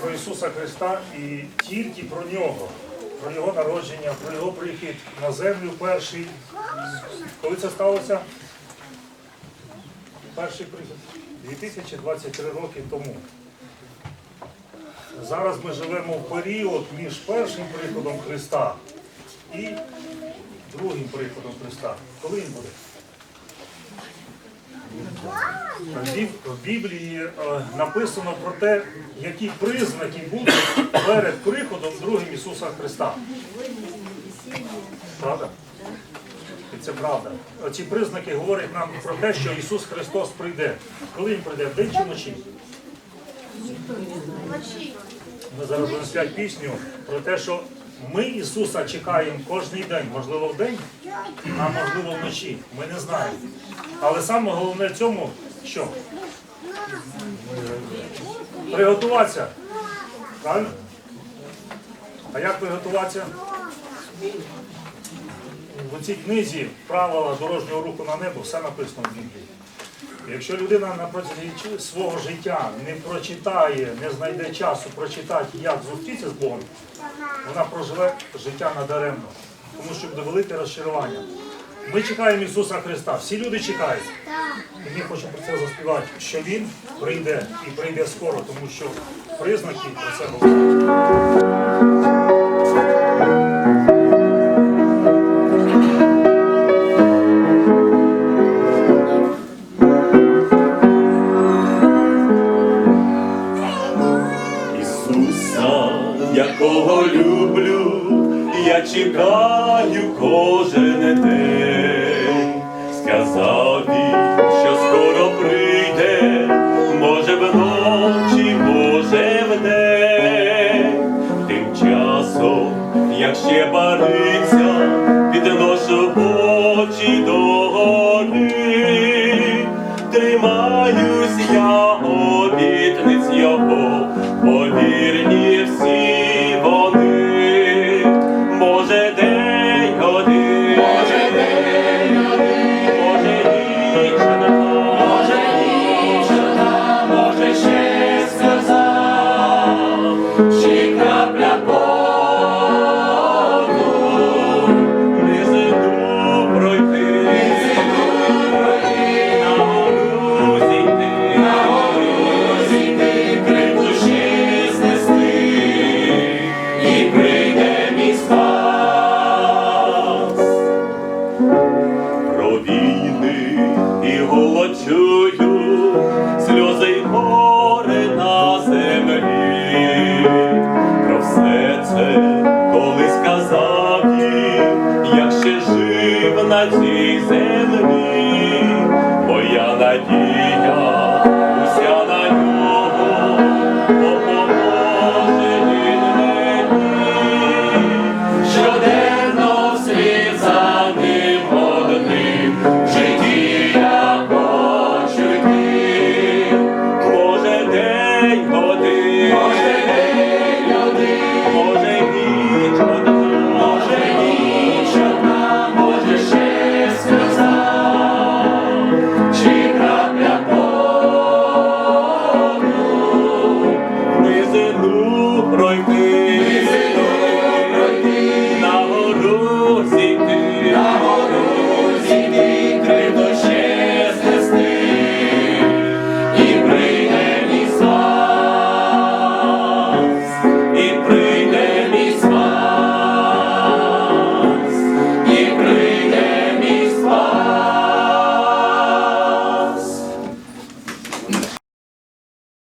про Ісуса Христа і тільки про нього, про його народження, про його прихід на землю перший. Коли це сталося? Перший прихід 2023 роки тому. Зараз ми живемо в період між першим приходом Христа і другим приходом Христа. Коли він буде? В В Біблії е, написано про те, які признаки будуть перед приходом другим Ісуса Христа. Правда? І це правда. Ці признаки говорять нам про те, що Ісус Христос прийде. Коли Він прийде? Вдень чи вночі? Ми зараз будемо співати пісню про те, що ми Ісуса чекаємо кожен день, можливо, в день, а можливо вночі. Ми не знаємо. Але саме головне в цьому, що? Приготуватися. Правильно? А як приготуватися? В цій книзі правила дорожнього руху на небо все написано в Біблії. Якщо людина на протязі свого життя не прочитає, не знайде часу прочитати, як зустрітися з Богом, вона проживе життя надаремно, тому що буде велике розчарування. Ми чекаємо Ісуса Христа, всі люди чекають. І ми хочемо про це заспівати, що Він прийде і прийде скоро, тому що признаки про це говорять. Чекаю кожен день. Сказав він, що скоро прийде, може вночі, може вдень. Тим часом, як ще бариться, підношу очі до гори. Тримаюсь я обітниць його, і голод чую, сльози й горе на землі. Про все це колись казав їм, як ще жив на цій землі, моя надія,